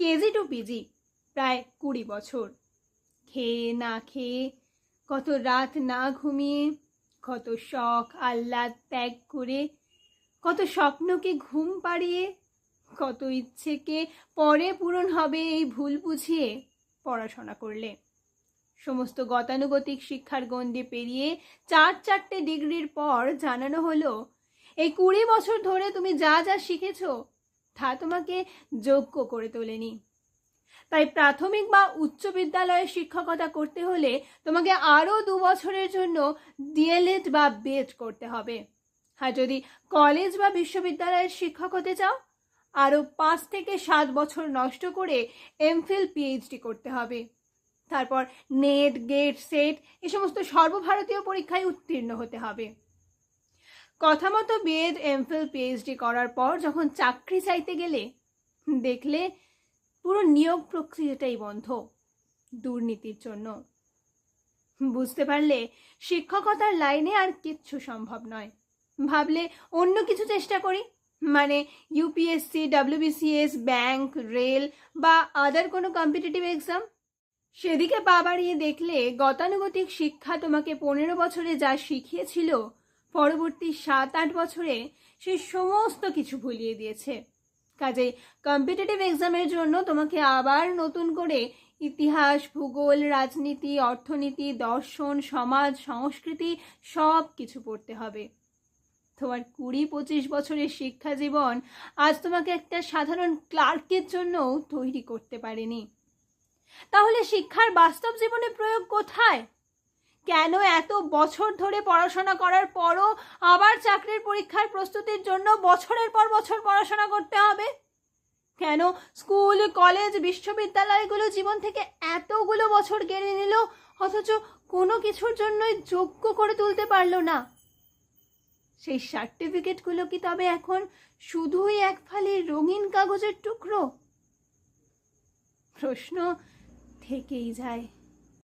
KG two PG, প্রায় কুড়ি বছর। খেয়ে না খেয়ে কত রাত না ঘুমিয়ে, কত শখ আহ্লাদ ত্যাগ করে, কত স্বপ্নকে ঘুম পাড়িয়ে, কত ইচ্ছেকে পরে পূরণ হবে এই ভুল বুঝিয়ে পড়াশোনা করলে। সমস্ত গতানুগতিক শিক্ষার গণ্ডি পেরিয়ে চার চারটে ডিগ্রির পর জানানো হলো, এই কুড়ি বছর ধরে তুমি যা যা শিখেছো তা তোমাকে যোগ্য করে তোলেনি। তাই প্রাথমিক বা উচ্চ বিদ্যালয়ে শিক্ষকতা করতে হলে তোমাকে আরও দু বছরের জন্য ডিএলএড বা বিএড করতে হবে। আর যদি কলেজ বা বিশ্ববিদ্যালয়ের শিক্ষক হতে চাও, আরও পাঁচ থেকে সাত বছর নষ্ট করে এমফিল পিএইচডি করতে হবে। তারপর নেট, গেট, সেট এ সমস্ত সর্বভারতীয় পরীক্ষায় উত্তীর্ণ হতে হবে। কথা মতো বিএড, এমফিল, পিএইচডি করার পর যখন চাকরি চাইতে গেলে দেখলে পুরো নিয়োগ প্রক্রিয়াটাই বন্ধ দুর্নীতির জন্য। বুঝতে পারলে শিক্ষকতার লাইনে আর কিচ্ছু সম্ভব নয়। ভাবলে অন্য কিছু চেষ্টা করি মানে ইউপিএসসি, ডাব্লিউবিসিএস, ব্যাংক, রেল বা আদার কোনো কম্পিটিটিভ এক্সাম। সেদিকে পা বাড়িয়ে দেখলে গতানুগতিক শিক্ষা তোমাকে পনেরো বছরে যা শিখিয়েছিল পরবর্তী সাত আট বছরে সে সমস্ত কিছু ভুলিয়ে দিয়েছে। কাজে কম্পিটিটিভ এক্সামের জন্য তোমাকে আবার নতুন করে ইতিহাস, ভূগোল, রাজনীতি, অর্থনীতি, দর্শন, সমাজ, সংস্কৃতি সব কিছু পড়তে হবে। তোমার কুড়ি পঁচিশ বছরের শিক্ষা জীবন আজ তোমাকে একটা সাধারণ ক্লার্কের জন্যও তৈরি করতে পারেনি। তাহলে শিক্ষার বাস্তব জীবনে প্রয়োগ কোথায়? কেন এত বছর ধরে পড়াশোনা করার পরও আবার চাকরির পরীক্ষার প্রস্তুতির জন্য বছরের পর বছর পড়াশোনা করতে হবে? কেন স্কুল, কলেজ, বিশ্ববিদ্যালয়গুলো জীবন থেকে এতগুলো বছর কেড়ে নিল, অথচ কোনো কিছুর জন্যই যোগ্য করে তুলতে পারল না? সেই সার্টিফিকেটগুলো কি তবে এখন শুধুই এক ফালি রঙিন কাগজের টুকরো? প্রশ্ন থেকেই যায়।